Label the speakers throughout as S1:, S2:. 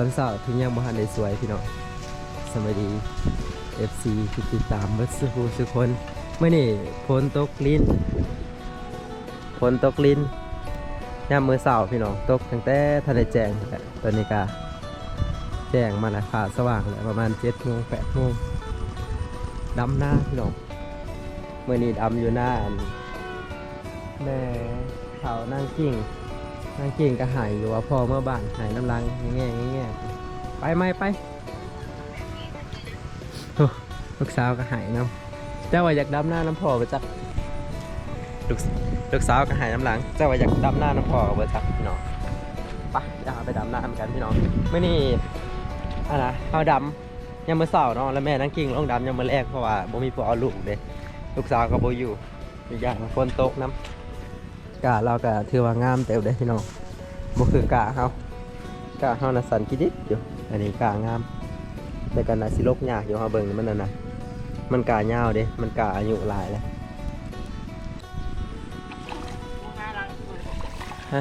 S1: อนเช้าถึงยังบ่ทันได้สวยพี่น้องสำบายดี FC ที่ติดตามเบิดสุขสุคนเมื่อนี้ฝนตกลิ้นฝนตกลิ้นยามมือเช้าพี่น้องตกตั้งแต่ทันได้แจงแหละตอนนี้ก็แจงมาแล้วฟ้าสว่างแล้วประมาณ7โมง8โมงดำหน้าพี่น้องเมื่อนี้ดำอยู่หน้าแม่เขานั่งกิ้ง นางเก่งก็หายอยู่ว่าพ่อเมื่อบ้านหายน้ำลังแง่ๆแง่ๆไปไหมไปลูกสาวก็หายน้ำเจ้าว่าอยากดำหน้าน้ำพ่อไปจักลูกลูกสาวก็หายน้ำลัง เจ้าว่าอยากดำหน้าน้ำพ่อไปจักพี่น้องไปจะไปดำหน้าเหมือนกันพี่น้องไม่นี่อะนะเอาดำยังมือสาเนาะแล้วแม่นั่งกิ่งลงดำยังมือแรกเพราะว่าบ่มีผู้เอาลูกเด้ลูกสาวก็บ่อยู่อีกอย่างฝนตกน้ำ กะเราก็ถือว่างามเต็มเลยพี่น้องบ่คือกะเฮากะเฮาน่ะสันกิดิดอยู่ อันนี้กะงาม แต่กันน่ะสิลกยากอยู่เฮาเบิ่งมันนั่นน่ะมันกะยาวเด้ มันกะอายุหลายแล้วฮะ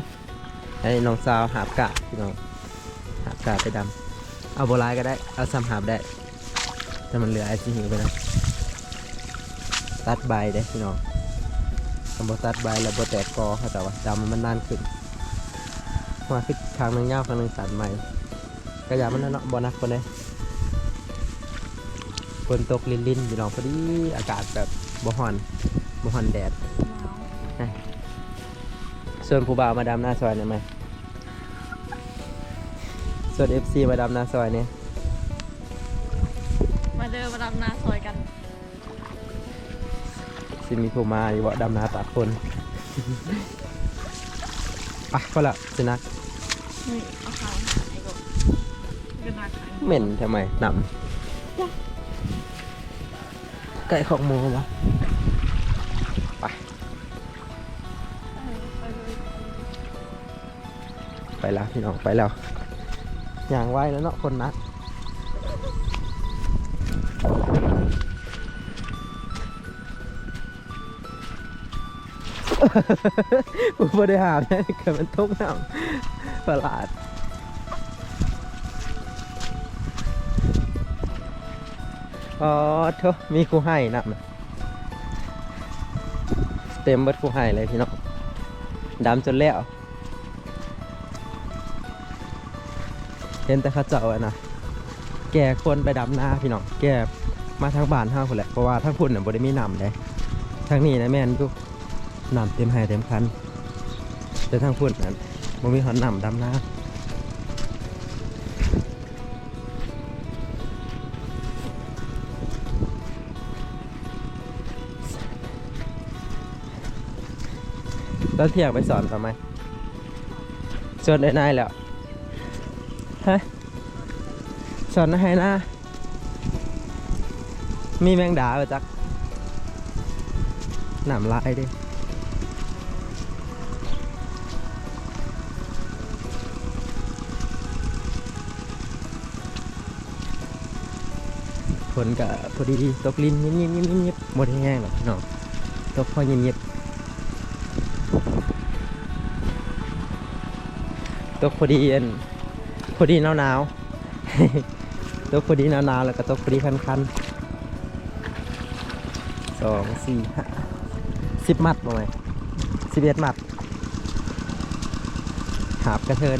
S1: ไอ้น้องสาวหาบกะพี่น้องหาบกะไปดำเอาโบราณก็ได้ เอาซ้ำหาบได้แต่มันเหลือไอ้ที่หิวไปนะตัดใบเด้พี่น้อง ทำบตัดใบแล้วบแตกกอเขาแต่ว่าดำมันนานขึ้นมาขึ้นทางหนึงยาวทางหนึงสันใหม่กระยามันนั่นเนาะบอนักคนเลยฝนตกลินลินๆพี่น้องพอดีอากาศแบบบ่ฮ้อนบ่ฮ้อนแดดส่วนผู้บ่าวมาดำหน้าซอยหน่อยไหมส่วน FC มาดำหน้าซอยเนี่ย
S2: มาเดินมาดำนาซอยกัน
S1: สิมีผู้มาอยู่ว่าดำนาตาคนไปก็ละสินะ
S2: นี่เอาขาวหาไอ้กบเป็นนาขาย
S1: เหม็นทำไมหนำไก่ของหมูวะไปไปแล้วพี่น้องไปแล้วอย่างไวแล้วเนาะคนนัก กูไม่ได้หาแน่เกิดมันทุกน้ำประหลาดอ๋อเถอะมีครูให้นะเต็มเบิดครูให้เลยพี่น้องดำจนแล้วเห็นแต่ข้าเจ้าอะนะแกคนไปดำหน้าพี่น้องแกมาทางบ้านห้าคนแหละเพราะว่าทางพุ่นน่ะบ่ได้มีน้ำเลยทางนี้นะแม่นทุก น้ำเต็มไห้เต็มคัน แต่ทางพุ่นนั้นบ่มีหอนน้ำดำหน้าตอนเที่ยงไปสอนต่อไมสอนได้นายแล้ว ฮะ สอนให้นะ มีแมงดาป่ะจักหนามลายดิ นกับพอดีตกลินเงียบเงียบเงียบเงียบหมดแห้งหรอกพี่น้องตกพอเงียบเงียบตกพอดีเอันพอดีหนาวหนาวๆตกพอดีหนาวหนาวๆแล้วก็ตกพอดีคันคันๆสองสี่ห้าสิบมัดบ่ไหมสิบเอ็ดมัดหาบกระเทิน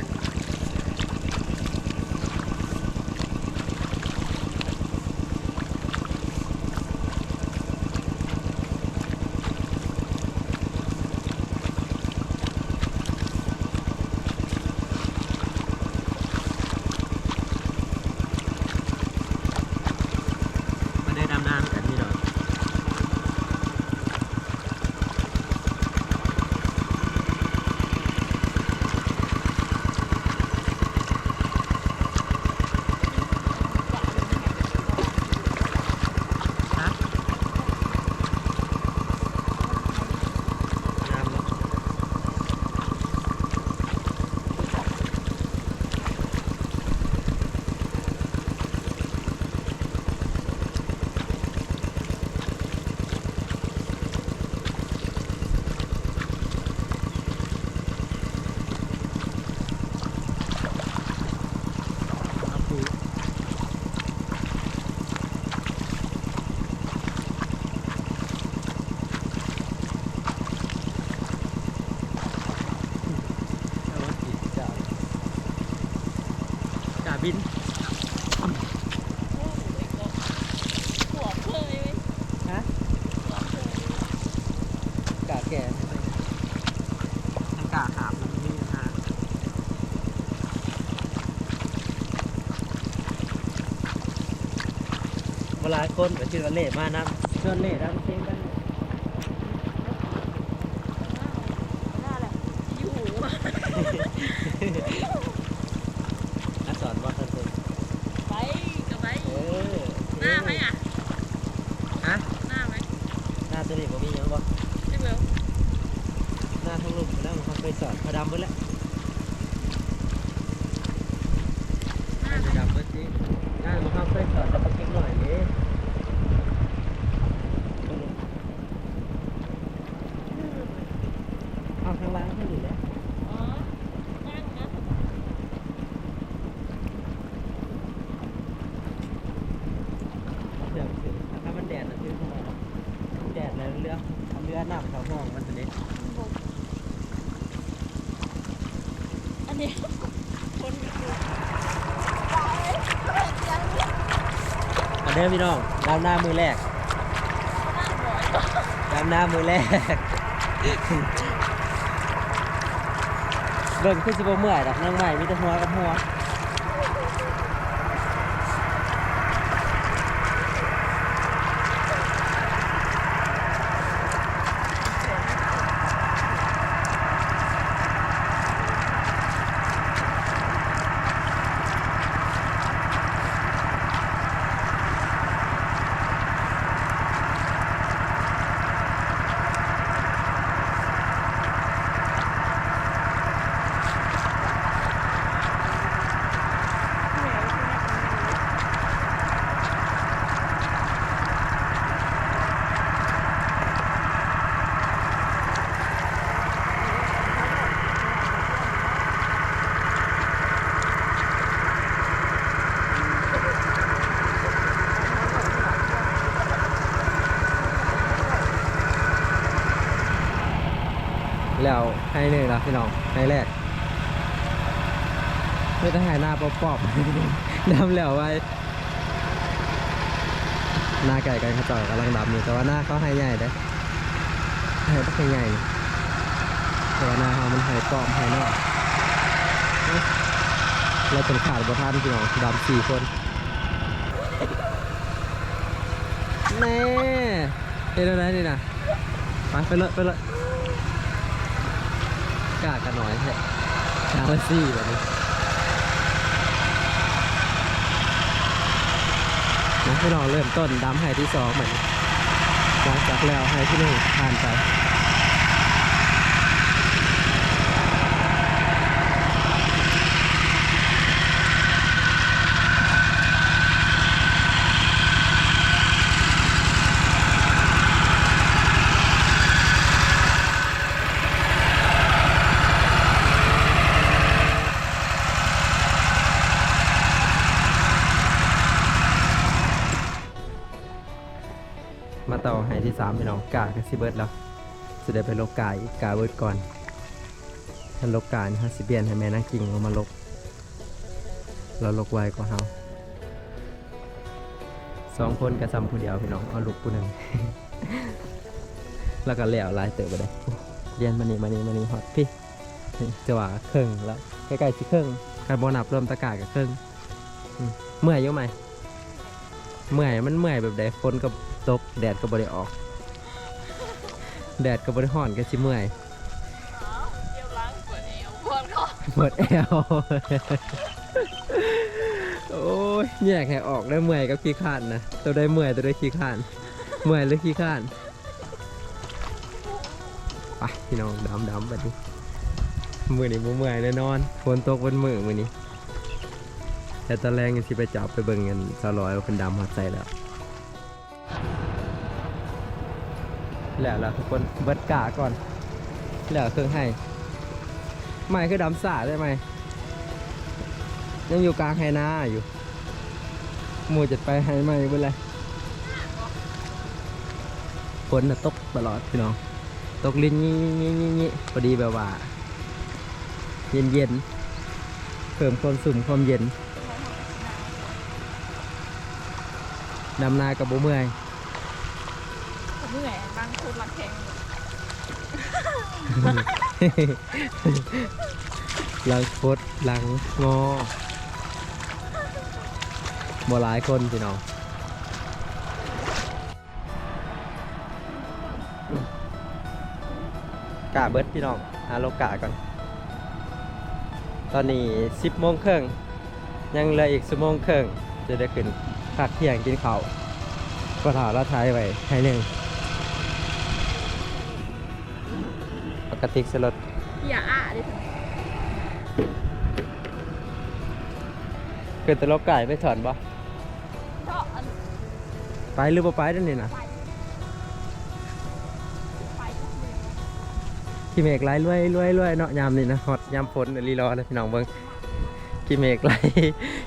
S1: เวลา
S2: ค
S1: นก็ชื่อว่าเล่มานะชวนเล่นะเก่งกัน
S2: หน้าแหละอยู่หูอะ
S1: นักสอนว่าคนตัว
S2: ไปกับไป
S1: เออ
S2: หน้าไหมอะ
S1: ฮะ
S2: หน้าไหม
S1: หน้าตัวนี้ผมมีหยังบ่
S2: ใช่ไหม
S1: หน้าทั้งลุมไปแล้วมันเคยสอนเขาดำไปแล้ว
S2: หน้าไหม
S1: ดำเบิดจริงหน้ามันเขาเคยสอนแล้วก็เก่งหน่อยนี้เอาข้างล่างให้ดูแล้ว
S2: อ๋อนั่งนะ
S1: เดี๋ยวสิถ้ามันแดดนะคือแดดแล้วเรือเรือน้ำเขาห้องมันจะนี้
S2: อันนี้คน
S1: มาเด้อพี่น้องดำหน้ามือแรก
S2: นั่งบ่อย
S1: ดำหน้ามือแรกเบิ่งขึ้นสิบเมื่อยดอกนั่งใหม่มีแต่หัวกับหัวให้ห นึ่งละพี่น้องให้แรกไม่ต้องหายหน้าปอบๆดำแล้วไว้ หน้าไก่กันเขาจ่อยกำลังดำอยู่แต่ว่าหน้าเขาให้ใหญ่เด้อให้ต้องให้ใหญ่แต่ว่าหน้าเขามันให้ปอมให้นอกเราเป็นขาดบท่านพี่น้องดำสี่คนแน่เอ็นอะไรนี่นะไปไปเลยไปเลย กล้ากันหน่อยแค่กล้ามาสี่แบบนี้นะพี่น้องเริ่มต้นดำไฮที่สองเหมือนหลังจากแล้วไฮที่หนึ่งผ่านไป ที่สามพี่น้องกากับซิเบิร์ดแล้วจะได้ไปลบกาอีกกาเบิร์ดก่อนถ้าลกการฮาสิเบียนให้แม่นางกิ่งเอามาลกเราลกไวกว่าเฮาสองคนกับซ้ำผู้เดียวพี่น้องเอาลูกผู้หนึ่งแล้วก็แล้วลายเติบไปเลยเรียนมานี่มานี่มานี่ฮอตพี่จะว่าครึ่องแล้วใกล้ๆสิครึ่องการบนับรวมตะกร้ากับเครึ่อืมเมื่อยยู่ไหมเมื่อยมันเมื่อยแบบใดฝนก็ ตกแดดก็บ่ได้ออก แดดก็บ่ได้ฮ้อนก็สิเมื่อย
S2: เดี๋ยวล้างเปวดเอวปวดคอ
S1: เปิดแอลโอ้ยแยกให้ออกได้เมื่อยกับขี้ข้านนะตัวได้เมื่อยตัวได้ขี้ข้าน เมื่อยหรือขี้ข้านไปพี่น้องดำดำไปดิมือนี้บ่เมื่อยแน่นอนฝนตกบนมือมือนี้แต่ตอนแรกยังสิไปจับไปเบิ่งเงินสลอยว่าเป็นดำหัดใจแล้ว แล้วล่ะทุกคนเบิดกาก่อนแล้วเครื่องให้ไม่คือดำสาได้ไหมยังอยู่กลางไฮนาอยู่หมูจะไปไฮไม่เมื่อไรฝนน่ะตกตลอดพี่น้องตกลิ้นงี้งี้งี้พอดีแบบว่า เย็นเย็นๆเพิ่มความสุ่มความเย็นดำนากับโบเมื่อย
S2: หนื่อยบางคนรักแข็ง
S1: ลังคดลังงอบ่หลายคนพี่น้องกะเบิดพี่น้องหาโลกะก่อน ตอนนี้สิบโมงครึ่งยังเหลืออีกสิบโมงครึ่งจะได้ขึ้นพักเที่ยงกินข้าวก็ถาละท้ายไว้ให้หนึ่ง ปกติสลด
S2: อย่าอะดิถึง
S1: เกิดแต่ลกไก่ไปถอนบ่
S2: เพราะอัน
S1: ไปหรือบ่ไปนั่นนี่นะ
S2: ไปทุกมือ
S1: ขี้เมฆไหลรวยรวยรวยเนาะยามนี่นะฮอดยามฝนรีรอเลยพี่น้องเบิ่งขี้เมฆไหล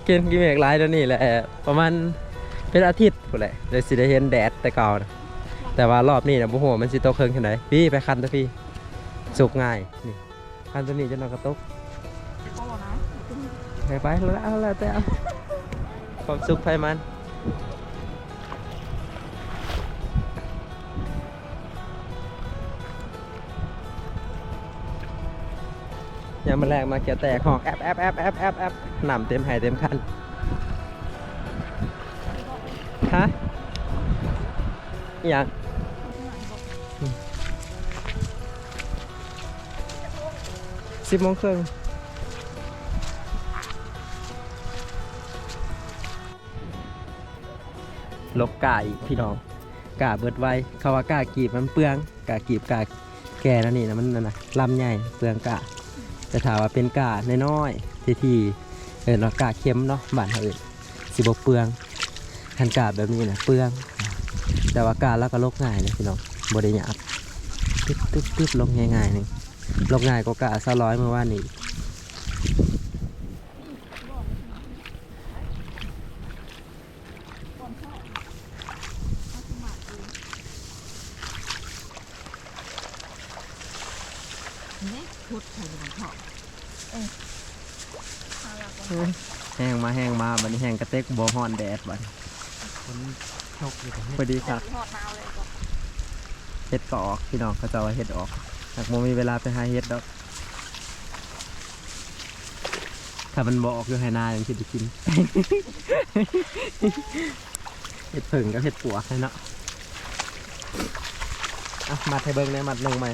S1: เกินขี้เมฆไหลแล้วนี่แหละประมาณเป็นอาทิตย์พุ่นแหละเลยสิได้เห็นแดดแต่เก่านะ แต่ว่ารอบนี้นะบ่ฮู้ว่ามันสิตเครื่องแค่ไหนพี่ไปคันตัวพี่สุกง่ายนี่คันตัวนี้จะนอนกระตก
S2: เขาบอก
S1: ไปไปแล้วเอาแล้วแต่เอาความสุขไผมันยามมาแรกมาเกี่ยแตกหอกแอบแอบแอบแอบแอบแอบหนำเต็มไหายเต็มคันฮะอย่าง สิบโมงครึ่งลบกาอีกพี่น้องกาเบิดไว้เขาว่ากากีบมันเปลืองกากีบกาแก่นั่นนี่นะมันนั่นนะลำใหญ่เปลืองกาแต่ถามว่าเป็นกาน้อยๆทีที่เออเนาะกาเค็มเนาะบ้านเขาเอื่นสิบเปลืองคันกาแบบนี้นะเปลือง แต่ว่ากาแล้วก็ลกง่ายเลยพี่น้องบริยาบตึ๊บตึ๊บตึ๊บลงง่ายๆหนึง ลกง่ายกว่ากาซาร้อยเมื่อวานนี้
S2: นี่พุดใส่ของเขาเออเอาละก่อน
S1: แห้งมาแห้งมาบัดนี้แห้งกระเต็กบ่ฮ้อนแดดบัดนี้พอดีครับ
S2: ทอดนาวเลยก่อน
S1: เฮ็ดก็ออกพี่น้องเขาจะว่าเฮ็ดออก หากบ่มีเวลาไปหาเฮ็ดดอก ถ้ามันบออกอยู่ให้นายังสิได้กินเฮ็ดผึ่งกับเฮ็ดปัวให้เนาะอะมัดให้เบิ่งในมัดหนึ่งไหม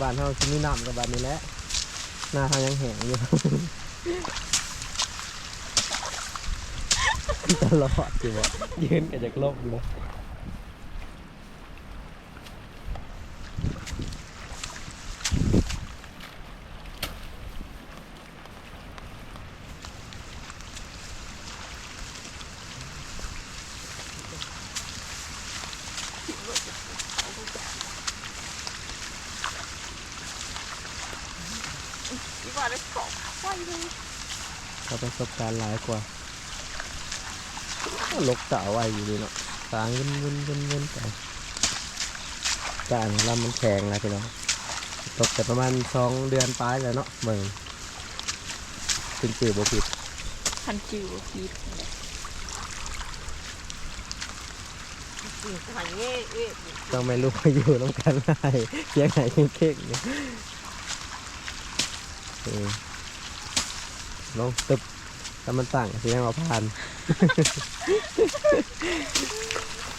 S1: บ้านเฮาสิมีน้ำกับบ้านนี้แหละหน้าเฮายังแห้งอยู่ ตลอดอยู่บ่ยืนกันจากลบเลย
S2: ดีกว่าเลยกรอบไว้เลย
S1: เขาประสบการณ์หลายกว่าก็ ลกสาวไว้อยู่ดีเนาะสางวนวนวนวนไปจานลำมันแข็งแล้วพี่น้องตกแต่ประมาณสองเดือนปลายแล้วเนาะเมืองเป็นจืดบ่ผิด
S2: คันจิ๋วพีดนี่แหละ
S3: อีกหันเงี้ยเอ๊ะ
S1: ต้องไม่รู้ว่าอยู่น้ำกันได้เสียงไหนเก่งๆเนี่ยเออลงตึบ ถ้ามันต่างสีแดงเอาผ่าน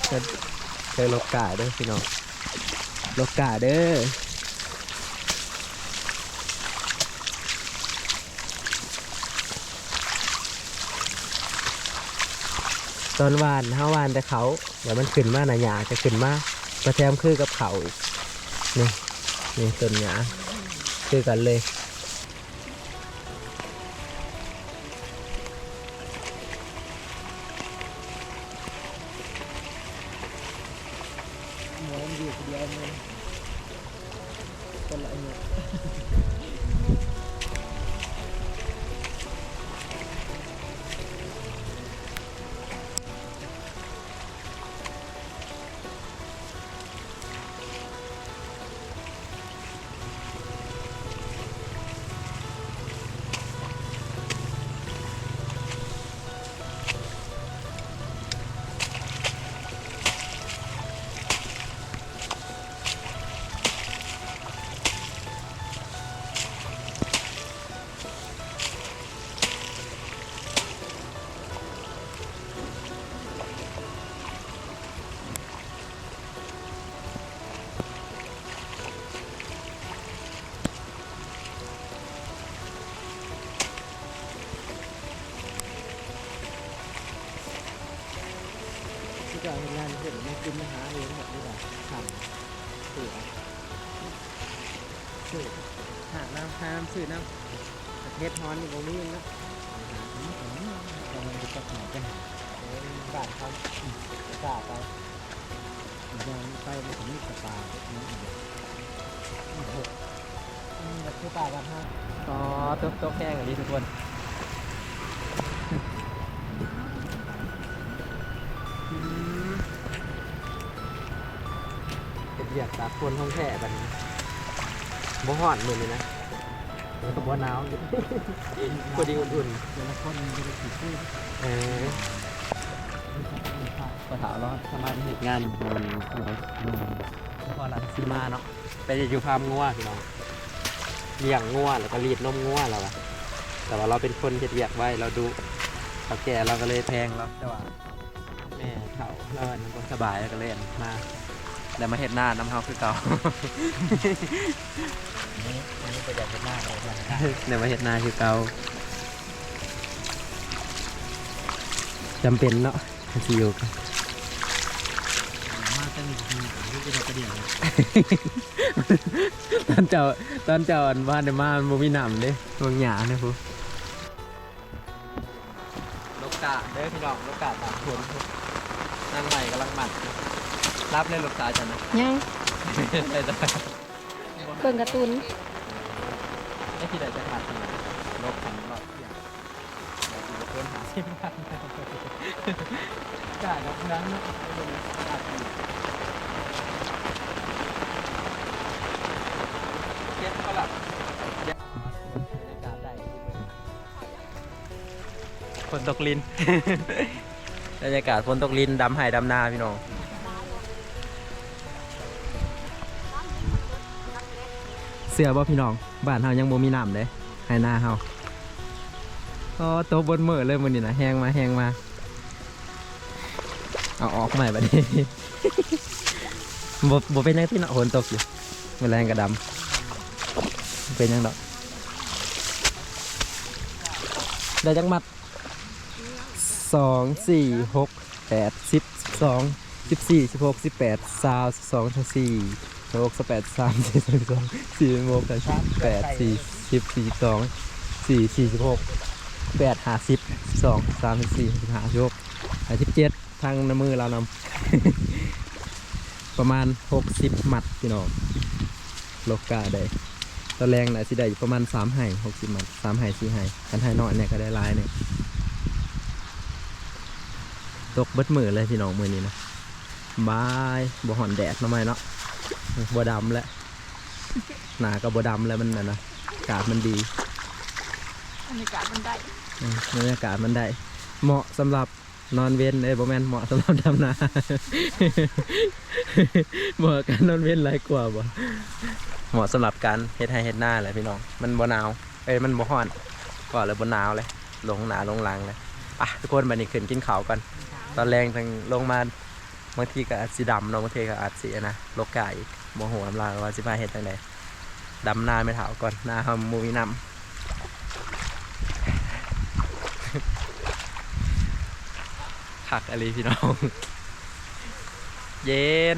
S1: เคยเคยลกกาเด้อพี่น้องลกกาเด้อตอนวานเฮาวานแต่เขาเดี๋ยวมันขึ้นมาหนาหยาจะขึ้นมาประแทมคือกับเขาอีกนี่นี่ต้นหยาคือกันเลย มันจะตัดหนกันบาดเขากาไปยังไปมันถึงนี่กระปานี่หกแบบทั่วไปกันฮะอ๋อตัวตัวแข้งอันนี้ทุกคนเป็นอยากตากคนห้องแค่บัดนบ่ฮ้อนมือนี่นะ แล้วก็บ่หนาวอยู่พอดีอุ่นๆแต่ละคนมันจะติดพูดเออพอถามว่าทำไมเหตุงานมันพอหลังซีมาเนาะไปอยู่ฟาร์มงัวพี่น้องเลี้ยงงัวแล้วก็รีดนมงัวเราอะแต่ว่าเราเป็นคนเฮ็ดเวียกไว้เราดูเขาแก่เราก็เลยแพงเราแต่ว่าแม่เขาเราอันนั้นบ่สบายแล้วก็เลยอันมา แล้วมาเห็ดหน้าน้ำเฮาคือเก่า
S3: นี่ประหยัดมากเลยนะ
S1: เดี๋ยวมาเห็ดหน้าคือเก่าจำเป็นเนาะที่อยู่กัน
S3: มาตั้งทีที่จะประเดี๋ยว
S1: ตอนเจ้าตอนเจ้าอันบ้านในมามันบ่มีน้ำเด้บางหยาเนี่ยพูลูกกาเด้อพี่น้องลูกกาตามคนนั่งใหม่กำลังหมัด รับเลยลูกตาจันนะ
S2: ยัง
S1: ได้จ้ะ
S2: เบิ่งการ์ตูน
S1: ไอ้ที่ไหนจะขาดขนาดลบขันรอบอย่างเราจะเพิ่มหาสิบบาทจ่ายกับนั้นนะไม่รู้จ่ายอีกเก็บเขาหลับบรรยากาศได้ฝนตกลินบรรยากาศฝนตกลินดำไห่ดำนาพี่น้อง สือบ่พี่น้องบ้านเฮายังบ่มีน้ำเลยไห่นาเฮาก็โตบนเมือเลยมื้อนี้นะแห้งมาแห้งมา เอาออกใหม่บัดนี้บ่บ่เป็นยังที่เนาะฝนตกอยู่แมลงกระดำเป็นยังดอกได้จังมัดสองสี่หกแปดสิบสองสิบสี่สิบหกสิบแปดสาวสิบสองสิบสี่ หกสิบแปดสามสี่สิบสองสี่สิบหกแปดสิบแปดสี่สิบสี่สองสี่สี่สิบหกแปดห้าสิบสองสามสี่สิบห้าสิบหกห้าสิบเจ็ดทางน้ำมือเรานำประมาณหกสิบหมัดพี่น้องโลกาได้ตอนแรงน่ะสิได้ประมาณสามไห่หกสิบหมัดสามไห่สี่ไห่กันไห่น้อยเนี่ยก็ได้ลายเนี่ยตกเบิดมือเลยพี่น้องมือนี้นะบายบ่หอนแดดหน่อไมเนาะ บ่ดำแล้วหนาก็บ่ดำแล้วมันน่ะนะอากาศมันดี
S2: บรรยากาศมันได้
S1: อืมบรรยากาศมันได้ เหมาะสำหรับนอนเว้นเอ้ยบ่แม่นเหมาะสำหรับดำนาเหมาะกับการนอนเว้นหลายกว่าบ่เหมาะสำหรับการเฮ็ดให้เฮ็ดหน้าแหละพี่น้อง มันบ่หนาว เอ้ยมันบ่ร้อนก็เลยบ่หนาวเลยลงหนาลงหลังเลยอะทุกคนบัดนี้ขึ้นกินข้าวกัน ตอนแรงทางลงมา บางทีก็อาจสิดำเนาะบางทีก็อาจสิอะนะโลกกาอีกบ่ฮู้อำลาว่าสิพาเฮ็ดจังไดดำหน้าไม่เฒ่าก่อนหน้าเฮาบ่มีนำผักอะไรพี่น้อง เย็น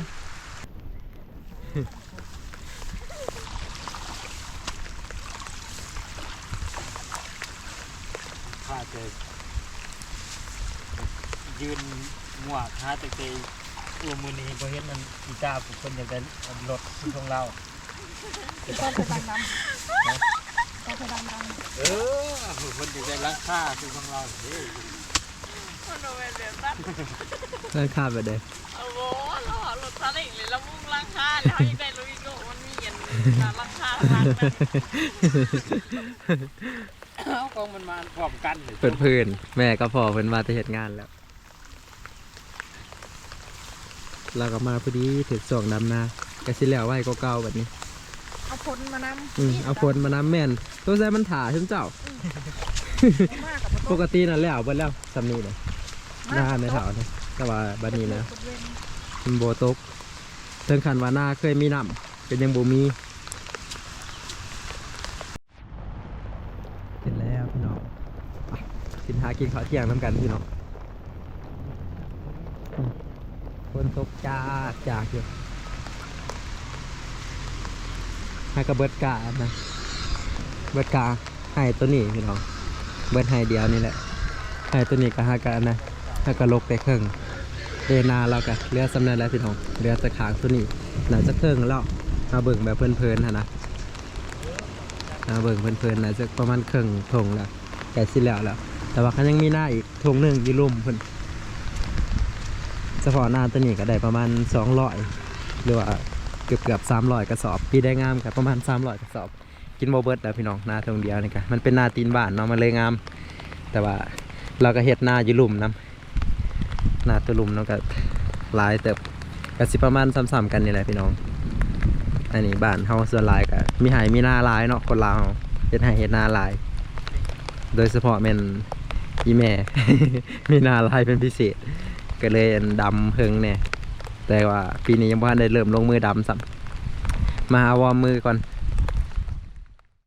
S3: ข้าจะยืนหมวกหาตะเกีย อูมือนี้พอเห็นมันกีตาร์ผู้คนอยากได้รถที่ของเรา
S2: ก็จะดังดำก็จะดังดำ
S3: เออผู้คนอยากได้ราคาที่ของเราเฮ้ย
S2: คนโดนเดือดร้อน
S1: เลิกข้ามไปเลย
S2: โอ้โหเราเอารถซาเล้งเลยแล้วมุ่งลังค่าแล้วยังได้ลุยโกมันมีเย็นลังค่าทางนั้น
S3: เอากองมันมาพร้อมกันเลย
S1: เพื่อนเพื่อนๆแม่ก็พอเพิ่นมาจะเห็นงานแล้ว เราก็มาพอดีถึงส่วงดำนากระสิแล้วไว้ก็เก่าๆแบบนี้
S2: เอาพลมานำ
S1: อืมเอาพลมาน้ำแม่นตัวแซ่มันถ่าขึ้นเจ้า
S2: มากกับ
S1: ปกตินั่นแล้วเบิ่แล้วสำนีเลยหน้าในเถาเนี่ยแต่ว่าบัดนี้นะมันโบตกเทิงขันว่าหน้าเคยมีน้ำเป็นยังบ่มีเสร็จแล้วพี่น้องไปกินหากินข้าวเที่ยงน้ำกันพี่น้องอืมฝ นตกจากจากอยู่ให้กระเบิดกานะ เบิดกาให้ตัวนี้พี่น้อง เบิดให้เดียวนี่แหละ ให้ตัวนี้ก็หากันนะให้กระลกไปครึ่องเดนาเรากะเรือสำเนาแล้วพี่น้องเรือตะขางตัวนี้หน่าจะเครื่องแล้วมาเบิ่งแบบเพลินๆฮะนะมาเบิ่งเพลินๆน่าจะประมาณเครื่องทงแล้วแกะสิแล้วแล้ว แต่ว่าเขายังมีหน้าอีกทงหนึ่งยี่ลุ่มเพิ่น เฉพาะหน้าตัวนี้ก็ได้ประมาณ200หรือว่าเกือบเกือบๆ300กระสอบปีได้งามกับประมาณ300กระสอบ กินโบเบิร์ดแล้วพี่น้องหน้าทงเดียวนี่กะมันเป็นหน้าตีนบ้านเนาะมันเลยงาม แต่ว่าเราก็เฮ็ดหน้าอยี่ลุ่มนํหนาตัวลุมเนาะก็หลายเติบก็สิประมาณซ้ำๆกันนี่แหละพี่น้อง อันนี้บ้านเฮาส่วนหลายก็มีไหมีหน้าหลายเนาะคนลาวเฮ็ดให้เฮ็ดหน้าหลาย โดยเฉพาะแม่นอีแม่ มีหน้าหลายเป็นพิเศษ ก็เลยดำเพิงเนี่ยแต่ว่าปีนี้ยังบ่ทันได้เริ่มลงมือดำสัมมาอาวอมมือก่อน